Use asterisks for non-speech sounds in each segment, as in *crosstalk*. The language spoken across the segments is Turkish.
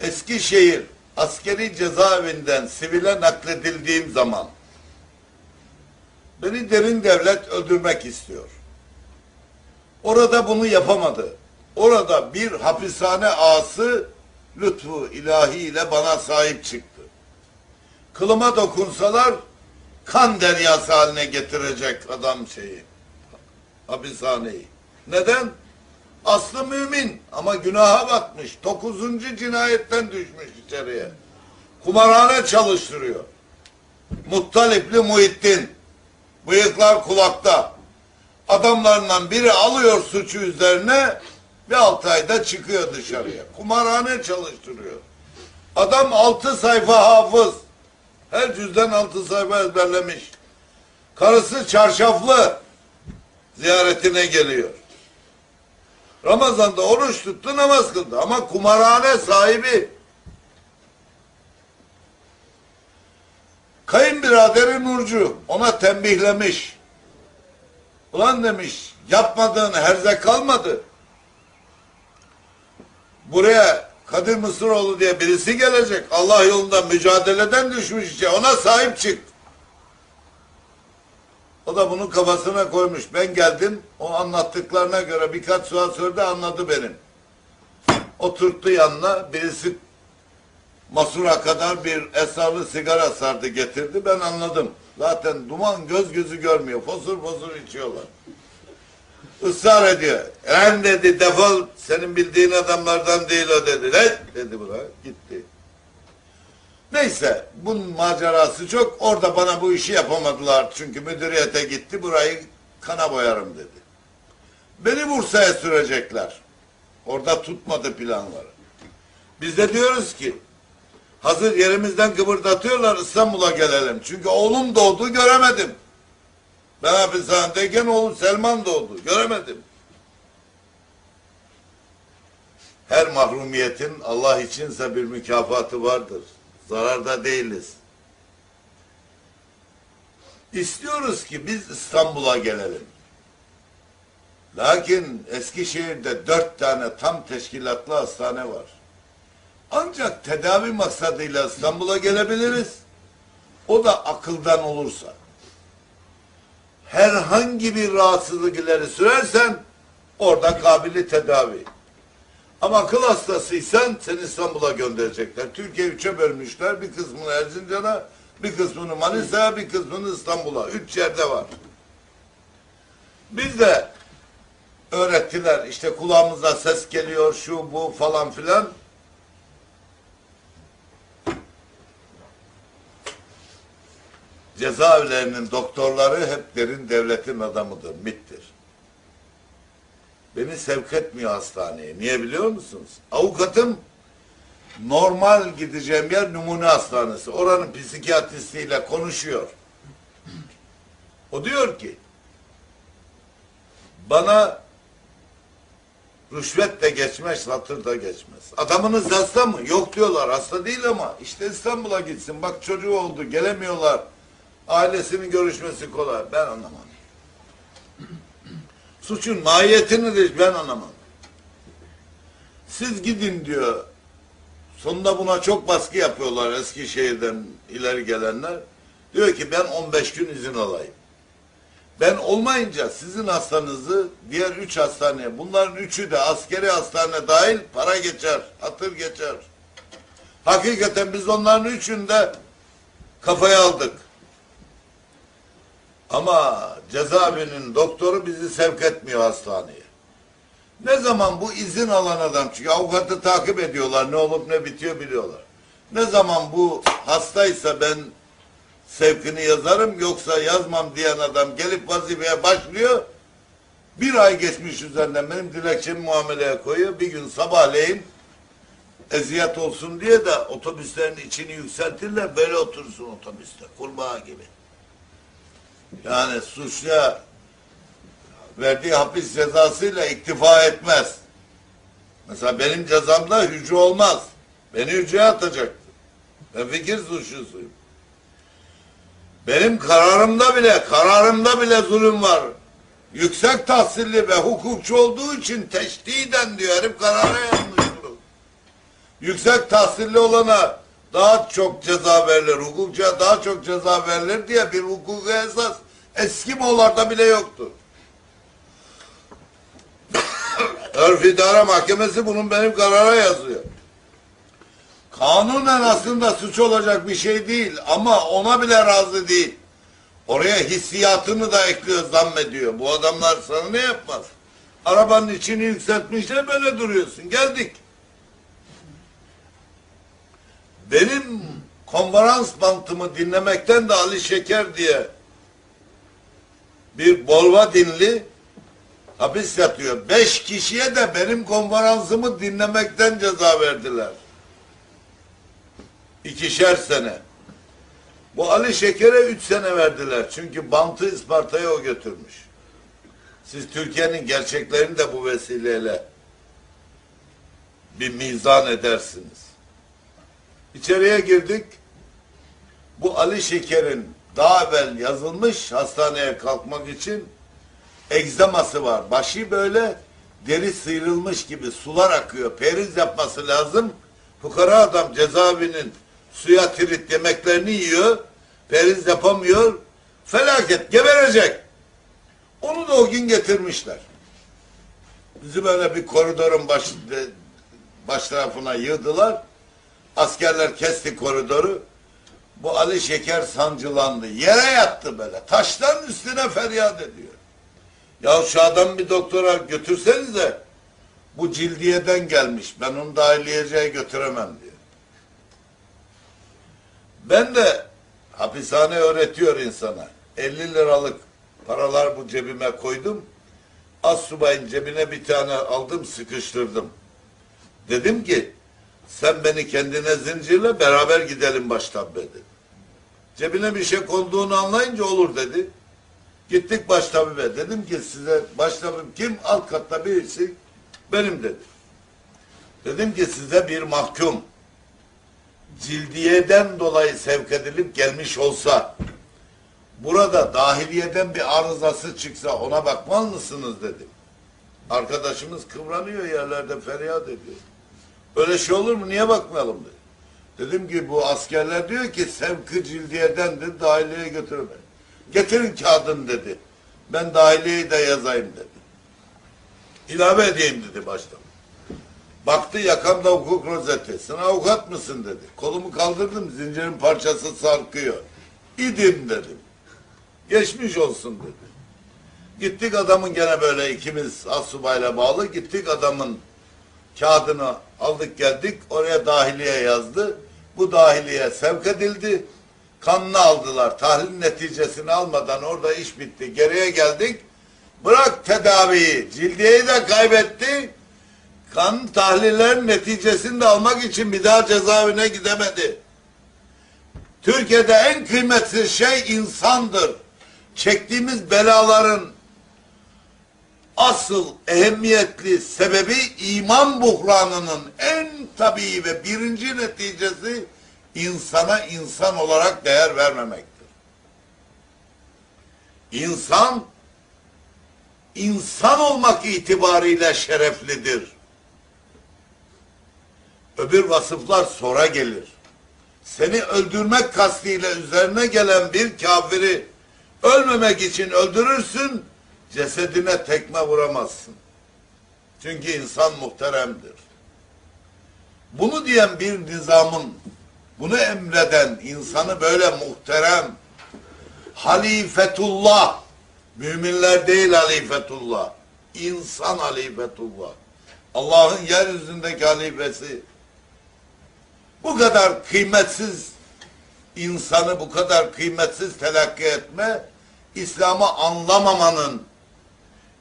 Eskişehir askeri cezaevinden sivile nakledildiğim zaman beni derin devlet öldürmek istiyor. Orada bunu yapamadı. Orada bir hapishane ağası lütfu ilahi ile bana sahip çıktı. Kılıma dokunsalar kan deryası haline getirecek adam şeyi. Hapishaneyi. Neden? Aslı mümin ama günaha batmış. Dokuzuncu cinayetten düşmüş içeriye. Kumarhane çalıştırıyor. Muttalipli Muhittin. Bıyıklar kulakta. Adamlarından biri alıyor suçu üzerine ve altı ayda çıkıyor dışarıya. Kumarhane çalıştırıyor. Adam altı sayfa hafız. Her cüzden altı sayfa ezberlemiş. Karısı çarşaflı. Ziyaretine geliyor. Ramazan'da oruç tuttu namaz kıldı ama kumarhane sahibi kayınbiraderi Nurcu ona tembihlemiş. Ulan demiş yapmadığın herze kalmadı. Buraya Kadir Mısıroğlu diye birisi gelecek. Allah yolunda mücadeleden düşmüş içe. Ona sahip çık. O da bunu kafasına koymuş. Ben geldim. O anlattıklarına göre birkaç sual sordu anladı benim. Oturttu yanına. Birisi masura kadar bir esrarlı sigara sardı getirdi. Ben anladım. Zaten duman göz gözü görmüyor. Fosur fosur içiyorlar. Israr ediyor. En dedi defol senin bildiğin adamlardan değil o dedi. Ne? Dedi buna. Gitti. Neyse bunun macerası çok. Orada bana bu işi yapamadılar. Çünkü müdüriyete gitti. Burayı kana boyarım dedi. Beni Bursa'ya sürecekler. Orada tutmadı planları. Biz de diyoruz ki hazır yerimizden kıpırdatıyorlar İstanbul'a gelelim. Çünkü oğlum doğdu göremedim. Ben hapishanedeyken oğlum Selman doğdu. Göremedim. Her mahrumiyetin Allah içinse bir mükafatı vardır. Zararda değiliz. İstiyoruz ki biz İstanbul'a gelelim. Lakin Eskişehir'de dört tane tam teşkilatlı hastane var. Ancak tedavi maksadıyla İstanbul'a gelebiliriz. O da akıldan olursa. Herhangi bir rahatsızlık ileri sürersen orada kabili tedavi. Ama akıl hastasıysan seni İstanbul'a gönderecekler. Türkiye üçe bölmüşler. Bir kısmını Erzincan'a, bir kısmını Manisa'ya, bir kısmını İstanbul'a. Üç yerde var. Biz de öğrettiler. İşte kulağımıza ses geliyor, şu bu falan filan. Cezaevlerinin doktorları hep derin devletin adamıdır, MIT'tir. Beni sevk etmiyor hastaneye. Niye biliyor musunuz? Avukatım normal gideceğim yer numune hastanesi. Oranın psikiyatristiyle konuşuyor. O diyor ki bana rüşvet de geçmez, satır da geçmez. Adamınız hasta mı? Yok diyorlar. Hasta değil ama işte İstanbul'a gitsin. Bak çocuğu oldu. Gelemiyorlar. Ailesinin görüşmesi kolay. Ben anlamam. Suçun mahiyetini de ben anlamam. Siz gidin diyor. Sonunda buna çok baskı yapıyorlar Eskişehir'den ileri gelenler. Diyor ki ben 15 gün izin alayım. Ben olmayınca sizin hastanızı diğer üç hastaneye, bunların üçü de askeri hastane dahil para geçer, hatır geçer. Hakikaten biz onların üçünde kafaya aldık. Ama cezaevinin doktoru bizi sevk etmiyor hastaneye. Ne zaman bu izin alan adam, çünkü avukatı takip ediyorlar, ne olup ne bitiyor biliyorlar. Ne zaman bu hastaysa ben sevkini yazarım, yoksa yazmam diyen adam gelip vazifeye başlıyor, bir ay geçmiş üzerinden benim dilekçemi muameleye koyuyor, bir gün sabahleyin eziyet olsun diye de otobüslerin içini yükseltirler, böyle otursun otobüste, kurbağa gibi. Yani suçluya verdiği hapis cezasıyla iktifa etmez. Mesela benim cezamda hücre olmaz. Beni hücreye atacaktı. Ben fikir suçlusuyum. Benim kararımda bile, kararımda bile zulüm var. Yüksek tahsilli ve hukukçu olduğu için teşdiden diyor herif karara yanlış. Yüksek tahsilli olana daha çok ceza verilir, hukukçuya daha çok ceza verilir diye bir hukuki esas eski Moğollarda bile yoktu. *coughs* Örf İdare Mahkemesi bunun benim karara yazıyor. Kanunen aslında suç olacak bir şey değil ama ona bile razı değil. Oraya hissiyatını da ekliyor zannediyor. Bu adamlar sana ne yapmaz? Arabanın içini yükseltmişler böyle duruyorsun. Geldik. Benim konferans bantımı dinlemekten de Ali Şeker diye bir Bolva dinli hapis yatıyor. Beş kişiye de benim konferansımı dinlemekten ceza verdiler. İkişer sene. Bu Ali Şeker'e üç sene verdiler. Çünkü bantı Isparta'ya o götürmüş. Siz Türkiye'nin gerçeklerini de bu vesileyle bir mizan edersiniz. İçeriye girdik. Bu Ali Şeker'in daha evvel yazılmış hastaneye kalkmak için egzaması var. Başı böyle deri sıyrılmış gibi sular akıyor. Periz yapması lazım. Fukara adam cezaevinin suya tirit yemeklerini yiyor. Periz yapamıyor. Felaket geberecek. Onu da o gün getirmişler. Bizi böyle bir koridorun baş, baş tarafına yığdılar. Askerler kesti koridoru. Bu Ali Şeker sancılandı. Yere yattı böyle. Taşların üstüne feryat ediyor. Ya şu adamı bir doktora götürsenize. Bu cildiyeden gelmiş. Ben onu dahiliyeciye götüremem diyor. Ben de hapishane öğretiyor insana. 50 liralık paralar bu cebime koydum. Az subayın cebine bir tane aldım sıkıştırdım. Dedim ki sen beni kendine zincirle beraber gidelim baştabibe dedi. Cebine bir şey konduğunu anlayınca olur dedi. Gittik baştabibe. Dedim ki size baştabip kim? Alt katta birisi benim dedi. Dedim ki size bir mahkum cildiyeden dolayı sevk edilip gelmiş olsa burada dahiliyeden bir arızası çıksa ona bakmaz mısınız dedim. Arkadaşımız kıvranıyor yerlerde feryat ediyor. Öyle şey olur mu? Niye bakmayalım dedi. Dedim ki bu askerler diyor ki sevkı cildiyedendir dahiliyeye götürün beni. Getirin kağıdını dedi. Ben dahiliyeyi de yazayım dedi. İlave edeyim dedi baştan. Baktı yakamda hukuk rozeti. Sen avukat mısın dedi. Kolumu kaldırdım zincirin parçası sarkıyor. İdim dedim. Geçmiş olsun dedi. Gittik adamın gene böyle ikimiz asubayla bağlı. Gittik adamın kağıdını aldık geldik. Oraya dahiliye yazdı. Bu dahiliye sevk edildi. Kanını aldılar. Tahlil neticesini almadan orada iş bitti. Geriye geldik. Bırak tedaviyi. Cildiyeyi de kaybetti. Kan tahlillerin neticesini de almak için bir daha cezaevine gidemedi. Türkiye'de en kıymetsiz şey insandır. Çektiğimiz belaların asıl ehemmiyetli sebebi iman buhranının en tabii ve birinci neticesi insana insan olarak değer vermemektir. İnsan insan olmak itibariyle şereflidir. Öbür vasıflar sonra gelir. Seni öldürmek kastıyla üzerine gelen bir kafiri ölmemek için öldürürsün, cesedine tekme vuramazsın. Çünkü insan muhteremdir. Bunu diyen bir nizamın, bunu emreden insanı böyle muhterem, halifetullah, müminler değil halifetullah, insan halifetullah, Allah'ın yeryüzündeki halifesi, bu kadar kıymetsiz insanı bu kadar kıymetsiz telakki etme, İslam'ı anlamamanın,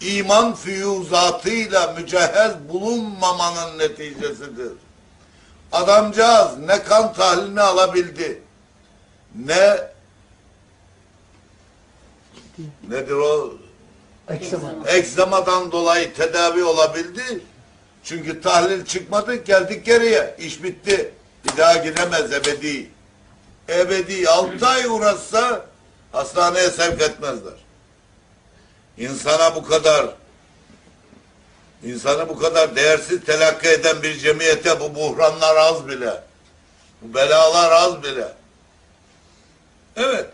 iman füyuzatıyla mücehhez bulunmamanın neticesidir. Adamcağız ne kan tahlilini alabildi, ne nedir o Eksema. egzamadan dolayı tedavi olabildi. Çünkü tahlil çıkmadı, geldik geriye. İş bitti. Bir daha gidemez ebedi. Ebedi altı ay uğraşsa hastaneye sevk etmezler insana bu kadar insanı bu kadar değersiz telakki eden bir cemiyete bu buhranlar az bile. Bu belalar az bile. Evet.